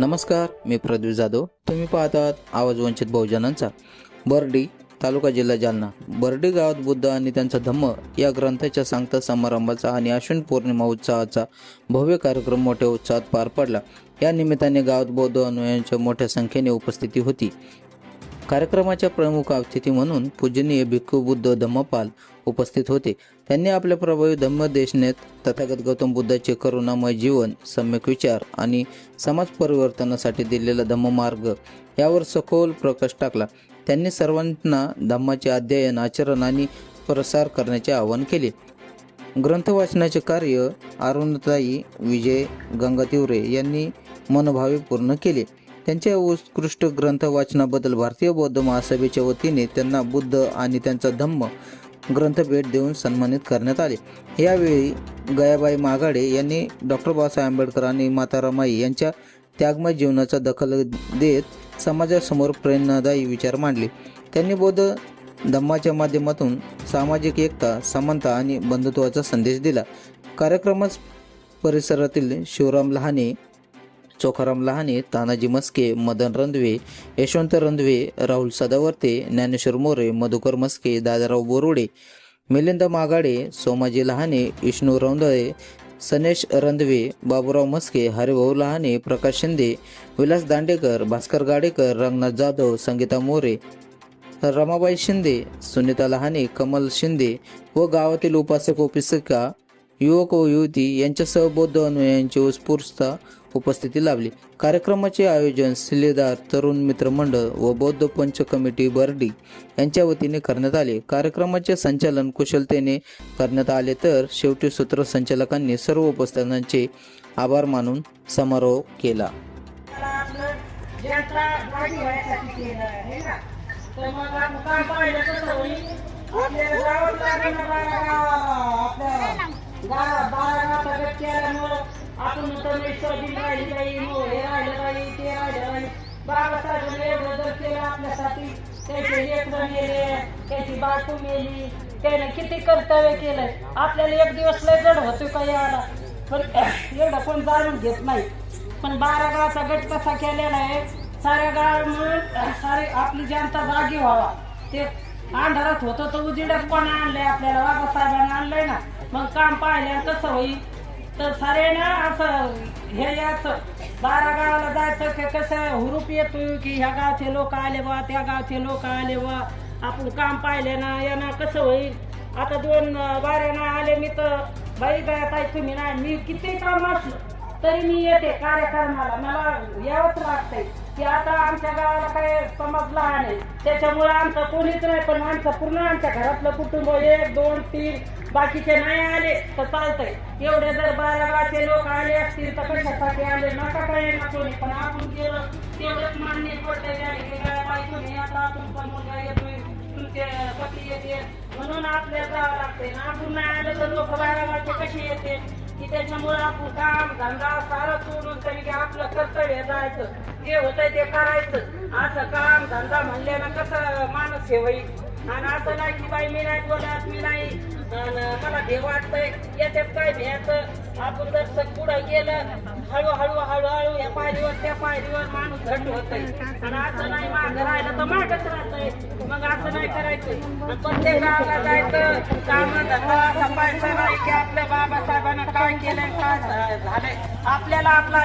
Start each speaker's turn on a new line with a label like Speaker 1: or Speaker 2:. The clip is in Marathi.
Speaker 1: नमस्कार मी प्रदीप जाधव. तुम्ही पाहतात आवाज वंचित बहुजनांचा. बर्डी तालुका जिल्हा जालना. बर्डी गावात बुद्ध आणि त्यांचा धम्म या ग्रंथाच्या सांगता समारंभाचा आणि आश्विन पौर्णिमा उत्सवाचा भव्य कार्यक्रम मोठ्या उत्साहात पार पडला. या निमित्ताने गावात बौद्ध अनुयांच्या मोठ्या संख्येने उपस्थिती होती. कार्यक्रमाच्या प्रमुख अतिथी म्हणून पूजनीय भिक्खू बुद्ध धम्मपाल उपस्थित होते. त्यांनी आपल्या प्रभावी धम्म देशनेत तथागत गौतम बुद्धाचे करुणामय जीवन सम्यक विचार आणि समाज परिवर्तनासाठी दिलेला धम्ममार्ग यावर सखोल प्रकाश टाकला. त्यांनी सर्वांना धम्माचे अध्ययन आचरण आणि प्रसार करण्याचे आवाहन केले. ग्रंथ वाचनाचे कार्य अरुणताई विजय गंगातिवरे यांनी मनोभावे पूर्ण केले. त्यांच्या उत्कृष्ट ग्रंथ वाचनाबद्दल भारतीय बौद्ध महासभेच्या वतीने त्यांना बुद्ध आणि त्यांचा धम्म ग्रंथ भेट देऊन सन्मानित करण्यात आले. यावेळी गयाबाई मागाडे यांनी डॉक्टर बाबासाहेब आंबेडकर आणि माता रमाई यांच्या त्यागमय जीवनाचा दखल देत समाजासमोर प्रेरणादायी विचार मांडले. त्यांनी बौद्ध धम्माच्या माध्यमातून सामाजिक एकता समानता आणि बंधुत्वाचा संदेश दिला. कार्यक्रमास परिसरातील शिवराम लहाने चोखाराम लहाने तानाजी मस्के मदन रंधवे यशवंत रंधवे राहुल सदावर्ते ज्ञानेश्वर मोरे मधुकर मस्के दादाराव बोरुडे मिलिंद मागाडे सोमाजी लहाने विष्णू रौंदळे सनेश रंधवे बाबूराव मस्के हरिभाऊ लहाने प्रकाश शिंदे विलास दांडेकर भास्कर गाडेकर रंगनाथ जाधव संगीता मोरे रमाबाई शिंदे सुनीता लहाने कमल शिंदे व गावातील उपासक उपासिका युवक व युवती यांच्यासह बौद्ध अनुयांची उत्स्फूर्त उपस्थिती लाभली. कार्यक्रमाचे आयोजन सिल्लेदार तरुण मित्र मंडळ व बौद्ध पंच कमिटी बर्डी यांच्या वतीने करण्यात आले. कार्यक्रमाचे संचालन कुशलतेने करण्यात आले तर शेवटी सूत्रसंचालकांनी सर्व उपस्थितांचे आभार मानून समारोह केला.
Speaker 2: आपल्याला आपण तर सोयाबीन राहिली बाई मोह हे राहिलं बाई ते राहिलं बाई. बाबासाहेबांनी एवढं जर केलं आपल्यासाठी त्याचे लेकरं मेले त्याची बायको मेली. त्याने किती कर्तव्य केलंय. आपल्याला एक दिवस लय जड होतो का याला? पण एवढं कोण जाणून घेत नाही. पण बारा गावचा गट कसा केलेला आहे? साऱ्या गाव म्हणून सारे आपली जनता जागी व्हावा. ते अंधारात होतं तर उजिडात कोण आणलंय आपल्याला? बाबासाहेबांना आणलंय ना. मग काम पाहिलं कसं होईल. तर सारे ना असं हे याचं बारा गावाला जायचं की कसं हुरूप येतो की ह्या गावचे लोक आले बा त्या गावचे लोक आले बा आपण काम पाहिले ना यानं कसं होईल? आता दोन बाऱ्या ना आले मी तर बाई काय ताई तुम्ही ना मी किती काम असलो तरी मी येते कार्यक्रमाला. मला यावंच लागतंय की आता आमच्या गावाला काय समजला लहान आहे. त्याच्यामुळे आमचं कोणीच नाही पण आमचं पूर्ण आमच्या घरातलं कुटुंब एक दोन तीन बाकीचे नाही आले तर चालतंय. एवढे जर बारा लोक आले असतील तर कशासाठी आले? नका काय ना कोणी. पण आपण गेलं तेवढंच मान्य पडतंय की काय बाई तुम्ही आता पण मुलगा येतोय तुमचे पती येते. म्हणून आपल्याला जावं लागते ना आपण नाही आलं तर लोक बारा गावचे कसे येते? की त्याच्यामुळे आपण काम धंदा सारं सोडून तरी की आपलं कर्तव्य जायचं. जे होतंय ते करायचं. असं काम धंदा म्हणल्यानं कसं माणूस हे होईल? आणि असं नाही की बाई मी नाही बोलत मी नाही. मला भे वाटतंय याच्यात काय भ्यायचं आपण जर पुढं गेलं हळूहळू हळूहळू या पायरीवर त्या पायरीवर माणूस घट होतय. आणि असं नाही माग राहिलं तर मागच राहतंय. मग असं नाही करायचं. प्रत्येक गावाला जायचं. काम धंदा असा पैसा नाही की आपल्या बाबासाहेबांना काय केलंय काय झालंय. आपल्याला आपला